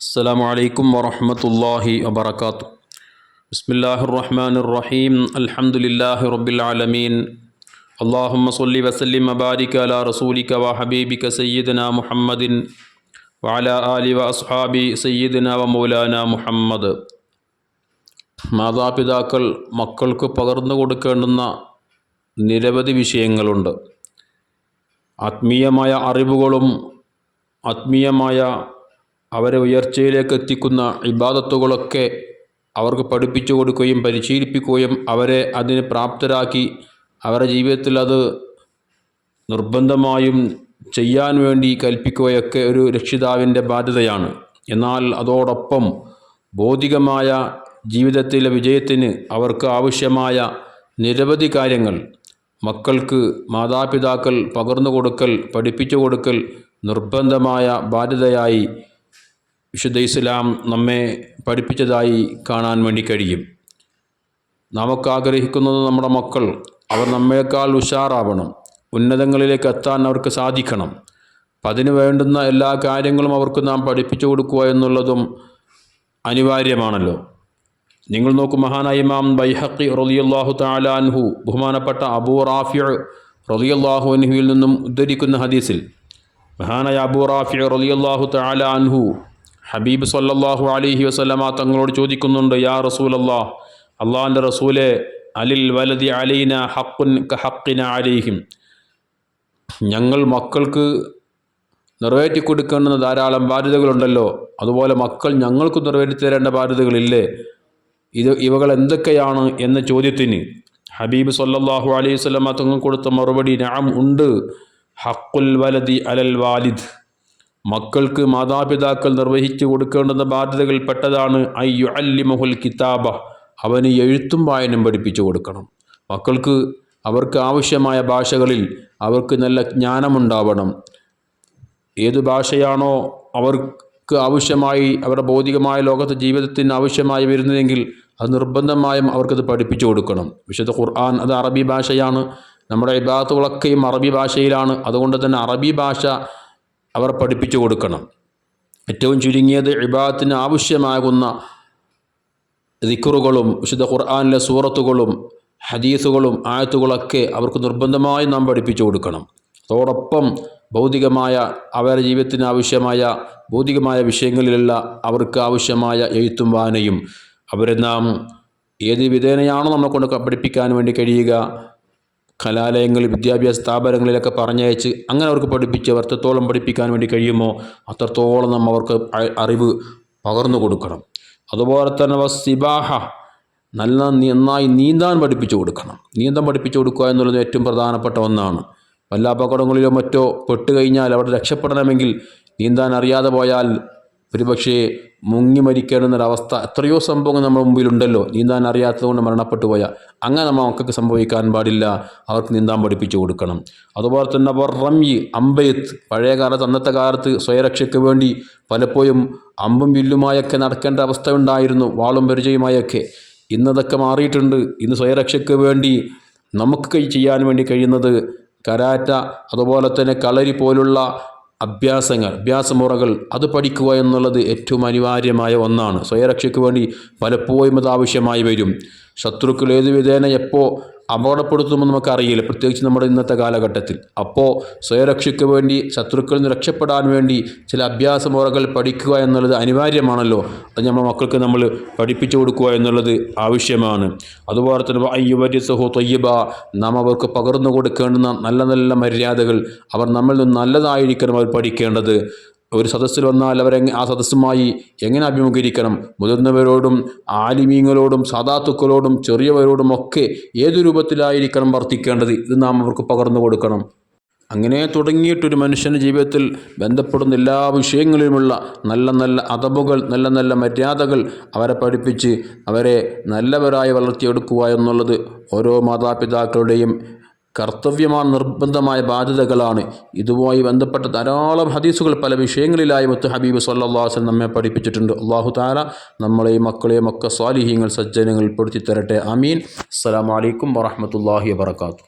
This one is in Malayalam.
السلام عليكم ورحمة الله وبركاته بسم الله الرحمن الرحيم الحمد لله رب العالمين اللهم صل وسلم وبارك على رسولك وحبيبك سيدنا محمد وعلى آل وأصحاب سيدنا ومولانا محمد മാതാപിതാക്കൾ മക്കൾക്ക് പകർന്നു കൊടുക്കേണ്ടുന്ന നിരവധി വിഷയങ്ങളുണ്ട് ആത്മീയമായ അറിവുകളും ആത്മീയമായ അവരെ ഉയർച്ചയിലേക്ക് എത്തിക്കുന്ന ഇബാദത്തുകളൊക്കെ അവർക്ക് പഠിപ്പിച്ചു കൊടുക്കുകയും പരിശീലിപ്പിക്കുകയും അവരെ അതിന് പ്രാപ്തരാക്കി അവരുടെ ജീവിതത്തിൽ അത് നിർബന്ധമായും ചെയ്യാൻ വേണ്ടി കൽപ്പിക്കുകയൊക്കെ ഒരു രക്ഷിതാവിന്റെ ബാധ്യതയാണ്. എന്നാൽ അതോടൊപ്പം ഭൗതികമായ ജീവിതത്തിലെ വിജയത്തിന് അവർക്ക് ആവശ്യമായ നിരവധി കാര്യങ്ങൾ മക്കൾക്ക് മാതാപിതാക്കൾ പകർന്നു കൊടുക്കൽ പഠിപ്പിച്ചു കൊടുക്കൽ നിർബന്ധമായ ബാധ്യതയായി വിശുദ്ധ ഇസ്ലാം നമ്മെ പഠിപ്പിച്ചതായി കാണാൻ വേണ്ടി കഴിയും. നമുക്ക് ആഗ്രഹിക്കുന്നത് നമ്മുടെ മക്കൾ അവർ നമ്മേക്കാൾ ഉഷാറാവണം ഉന്നതങ്ങളിലേക്ക് എത്താൻ അവർക്ക് സാധിക്കണം. അതിന് വേണ്ടുന്ന എല്ലാ കാര്യങ്ങളും അവർക്ക് നാം പഠിപ്പിച്ചു കൊടുക്കുക എന്നുള്ളതും അനിവാര്യമാണല്ലോ. നിങ്ങൾ നോക്കൂ മഹാനായ ഇമാം ബൈഹക്കി റളിയല്ലാഹു താലാൻഹു ബഹുമാനപ്പെട്ട അബൂ റാഫിയ റളിയല്ലാഹു അൻഹുവിൽ നിന്നും ഉദ്ധരിക്കുന്ന ഹദീസിൽ മഹാനായ അബൂ റാഫിയ റളിയല്ലാഹു താലാൻഹു ഹബീബ് സല്ലാഹു അലൈഹി വസല്ലമ തങ്ങളോട് ചോദിക്കുന്നുണ്ട് യാ റസൂലല്ലാ അള്ളാഹിന്റെ റസൂലെ അലിൽ വലതി അലീന ഹക്കുൻ ഹക്കിന അലീഹിം. ഞങ്ങൾ മക്കൾക്ക് നിറവേറ്റി കൊടുക്കേണ്ടുന്ന ധാരാളം ബാധ്യതകളുണ്ടല്ലോ അതുപോലെ മക്കൾ ഞങ്ങൾക്ക് നിറവേറ്റി തരേണ്ട ബാധ്യതകളില്ലേ? ഇത് ഇവകൾ എന്തൊക്കെയാണ് എന്ന ചോദ്യത്തിന് ഹബീബ് സല്ലാഹു അലൈഹി വസല്ലമ തങ്ങൾ കൊടുത്ത മറുപടി നാം ഉണ്ട് ഹക്കുൽ വലതി അലൽ വാലിദ്. മക്കൾക്ക് മാതാപിതാക്കൾ നിർവഹിച്ചു കൊടുക്കേണ്ടുന്ന ബാധ്യതകൾ പെട്ടതാണ് അയ്യു അല്ലിമഹുൽ കിതാബ. അവന് എഴുത്തും വായനും പഠിപ്പിച്ചു കൊടുക്കണം. മക്കൾക്ക് അവർക്ക് ആവശ്യമായ ഭാഷകളിൽ അവർക്ക് നല്ല ജ്ഞാനമുണ്ടാവണം. ഏത് ഭാഷയാണോ അവർക്ക് ആവശ്യമായി അവരുടെ ഭൗതികമായ ലോകത്ത് ജീവിതത്തിന് ആവശ്യമായി വരുന്നതെങ്കിൽ അത് നിർബന്ധമായും അവർക്കത് പഠിപ്പിച്ചു കൊടുക്കണം. വിശുദ്ധ ഖുർആൻ അത് അറബി ഭാഷയാണ്. നമ്മുടെ വിഭാഗത്തുകളൊക്കെയും അറബി ഭാഷയിലാണ്. അതുകൊണ്ട് തന്നെ അറബി ഭാഷ അവർ പഠിപ്പിച്ചു കൊടുക്കണം. ഏറ്റവും ചുരുങ്ങിയത് ഇബാദത്തിന് ആവശ്യമാകുന്ന ദിക്കറുകളും വിശുദ്ധ ഖുർആാനിലെ സൂറത്തുകളും ഹദീസുകളും ആയത്തുകളൊക്കെ അവർക്ക് നിർബന്ധമായി നാം പഠിപ്പിച്ചു കൊടുക്കണം. അതോടൊപ്പം ഭൗതികമായ അവരുടെ ജീവിതത്തിന് ആവശ്യമായ ഭൗതികമായ വിഷയങ്ങളിലുള്ള അവർക്ക് ആവശ്യമായ എഴുത്തും വായനയും. അവരെ നാം ഏത് വിധേനയാണോ നമ്മളെ കൊണ്ട് പഠിപ്പിക്കാൻ വേണ്ടി കഴിയുക കലാലയങ്ങളിൽ വിദ്യാഭ്യാസ സ്ഥാപനങ്ങളിലൊക്കെ പറഞ്ഞയച്ച് അങ്ങനെ അവർക്ക് പഠിപ്പിച്ച് എത്രത്തോളം പഠിപ്പിക്കാൻ വേണ്ടി കഴിയുമോ? അത്രത്തോളം നമ്മൾ അവർക്ക് അറിവ് പകർന്നു കൊടുക്കണം. അതുപോലെ തന്നെ സിബാഹ നല്ല നന്നായി നീന്താൻ പഠിപ്പിച്ചു കൊടുക്കണം. നീന്തം പഠിപ്പിച്ചു കൊടുക്കുക എന്നുള്ളത് ഏറ്റവും പ്രധാനപ്പെട്ട ഒന്നാണ്. വല്ല അപകടങ്ങളിലോ മറ്റോ പെട്ടുകഴിഞ്ഞാൽ അവിടെ രക്ഷപ്പെടണമെങ്കിൽ നീന്താൻ അറിയാതെ പോയാൽ ഒരുപക്ഷേ മുങ്ങി മരിക്കേണ്ടുന്നൊരവസ്ഥ എത്രയോ സംഭവങ്ങൾ നമ്മുടെ മുമ്പിലുണ്ടല്ലോ. നീന്താൻ അറിയാത്തതുകൊണ്ട് മരണപ്പെട്ടു പോയ. അങ്ങനെ നമ്മൾ മക്കൾക്ക് സംഭവിക്കാൻ പാടില്ല. അവർക്ക് നീന്താൻ പഠിപ്പിച്ചു കൊടുക്കണം. അതുപോലെ തന്നെ അവർ റംയി അമ്പയത്ത്. പഴയ കാലത്ത് അന്നത്തെ കാലത്ത് സ്വയരക്ഷയ്ക്ക് വേണ്ടി പലപ്പോഴും അമ്പും വില്ലുമായൊക്കെ നടക്കേണ്ട അവസ്ഥ ഉണ്ടായിരുന്നു. വാളും പരിചയമായൊക്കെ. ഇന്നതൊക്കെ മാറിയിട്ടുണ്ട്. ഇന്ന് സ്വയരക്ഷയ്ക്ക് വേണ്ടി നമുക്ക് ചെയ്യാൻ വേണ്ടി കഴിയുന്നത് കരാറ്റ അതുപോലെ തന്നെ കളരി പോലുള്ള അഭ്യാസങ്ങൾ അഭ്യാസമുറകൾ അത് പഠിക്കുക എന്നുള്ളത് ഏറ്റവും അനിവാര്യമായ ഒന്നാണ്. സ്വയരക്ഷയ്ക്ക് വേണ്ടി പലപ്പോഴും അത് ആവശ്യമായി വരും. ശത്രുക്കൾ ഏത് വിധേന എപ്പോൾ അപകടപ്പെടുത്തുമെന്ന് നമുക്കറിയില്ല. പ്രത്യേകിച്ച് നമ്മുടെ ഇന്നത്തെ കാലഘട്ടത്തിൽ. അപ്പോൾ സ്വയരക്ഷയ്ക്ക് വേണ്ടി ശത്രുക്കളിൽ നിന്ന് രക്ഷപ്പെടാൻ വേണ്ടി ചില അഭ്യാസ മുറകൾ പഠിക്കുക എന്നുള്ളത് അനിവാര്യമാണല്ലോ. അത് നമ്മുടെ മക്കൾക്ക് നമ്മൾ പഠിപ്പിച്ചു കൊടുക്കുക എന്നുള്ളത് ആവശ്യമാണ്. അതുപോലെ തന്നെ അയ്യുവരി സഹോ തൊയ്യബ നാം അവർക്ക് പകർന്നു കൊടുക്കേണ്ടുന്ന നല്ല നല്ല മര്യാദകൾ അവർ നമ്മളിൽ നിന്ന് നല്ലതായിരിക്കണം അവർ പഠിക്കേണ്ടത്. ഒരു സദസ്സിൽ വന്നാൽ അവരെ ആ സദസ്സുമായി എങ്ങനെ അഭിമുഖീകരിക്കണം? മുതിർന്നവരോടും ആലിമീങ്ങളോടും സാധാത്തുക്കളോടും ചെറിയവരോടും ഒക്കെ ഏതു രൂപത്തിലായിരിക്കണം വർത്തിക്കേണ്ടത്? ഇത് നാം അവർക്ക് പകർന്നു കൊടുക്കണം. അങ്ങനെ തുടങ്ങിയിട്ടൊരു മനുഷ്യന്റെ ജീവിതത്തിൽ ബന്ധപ്പെടുന്ന എല്ലാ വിഷയങ്ങളിലുമുള്ള നല്ല നല്ല അതബുകൾ നല്ല നല്ല മര്യാദകൾ അവരെ പഠിപ്പിച്ച് അവരെ നല്ലവരായി വളർത്തിയെടുക്കുക എന്നുള്ളത് ഓരോ മാതാപിതാക്കളുടെയും കർത്തവ്യമാണ് നിർബന്ധമായ ബാധ്യതകളാണ്. ഇതുമായി ബന്ധപ്പെട്ട ധാരാളം ഹദീസുകൾ പല വിഷയങ്ങളിലായി മുത്ത് ഹബീബ് സല്ലാസൻ നമ്മെ പഠിപ്പിച്ചിട്ടുണ്ട്. അള്ളാഹു താല നമ്മളെയും മക്കളെയും ഒക്കെ സ്വാലിഹ്യങ്ങൾ സജ്ജനങ്ങൾ പെടുത്തി തരട്ടെ അമീൻ അസ്സാം വലൈക്കും വറഹമത്തല്ലാഹി വാത്തു